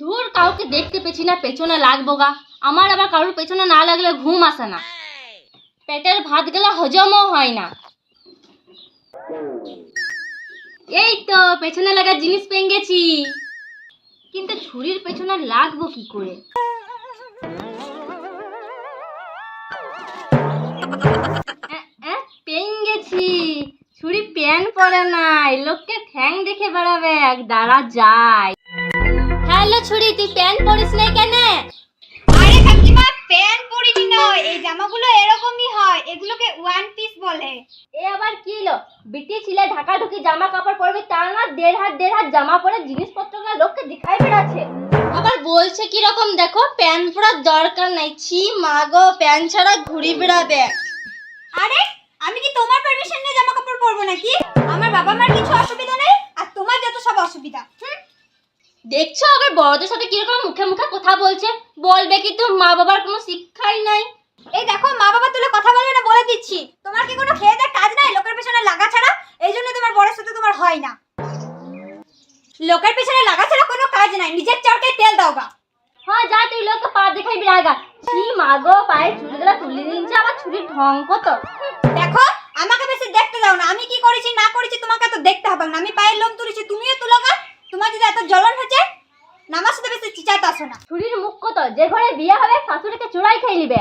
ধুর কাউকে দেখতে পেছি না, পেছনে লাগবো গা। আমার আবার কারোর পেছনে না লাগলে ঘুম আসে না। পেটের ভাত গেলে হজমও হয় না। এই তো, পেছনে লাগার জিনিস পেয়ে গেছি কিন্তু ছুরির পেছনে লাগবো কি করে? পেন গেছি ছুরি প্যান পরে নাই, লোককে ঠ্যাং দেখে বেড়াবে, এক দাঁড়া যায়। হ্যালো ছুরি তুই প্যান পরিস নাই কেন? আরে কাকিমা প্যান্ট পরিনি নয় এই জামাগুলো এরকমই হয় এগুলোকে ওয়ান পিস বলে। এ আবার কি হলো? বিটি ছিলে ঢাকা ঢুকি জামা কাপড় পরবে তা না দেড় হাত দেড় হাত জামা পরে জিনিসপত্রগুলো লোককে দেখাই বেড়াচ্ছে। আবার বলছে কি রকম দেখো প্যান্ট পরার দরকার নাই। ছি মাগো প্যান্ট ছাড়া ঘুরি বেড়াবে। আরে আমি কি তোমার পারমিশন নিয়ে জামা কাপড় পরবো নাকি? আমার বাবা মার কিছু অসুবিধা নেই আর তোমার যত সব অসুবিধা। দেখছ আবার বড়দের সাথে কীরকম মুখে মুখে কথা বলছে? বলবে কি কিন্তু মা বাবার কোনো শিক্ষাই নাই। এই দেখো মা বাবা তুলে কথা বলবে না বলে দিচ্ছি। তোমার কি কোনো খেয়ে দেয় কাজ নাই? লোকের পেছনে লাগা ছাড়া? এই জন্য তোমার বড়ের সাথে তোমার হয় না। লোকের পেছনে লাগা ছাড়া কোনো কাজ নাই। নিজের চরকে তেল দাও গা। হ্যাঁ যা তুই লোককে পা দেখাই বিরাগা ছি মাগো পায়ে চুলগুলো তুলে দিনছে আবার ছুরির ঢং কত? দেখো আমাকে বেশি দেখতে দাও না। আমি কি করেছি না করেছি তোমাকে তো দেখতে হবে না। আমি পায়ের লোম তুলেছি তুমিও তুলো গা। তোমার যদি এত জ্বলন হচ্ছে নামার সাথে বেশি চিচাতে আসো না। ছুরির মুখ কত? যে ঘরে বিয়ে হবে, শাশুড়িকে চোরাই খাই নিবে।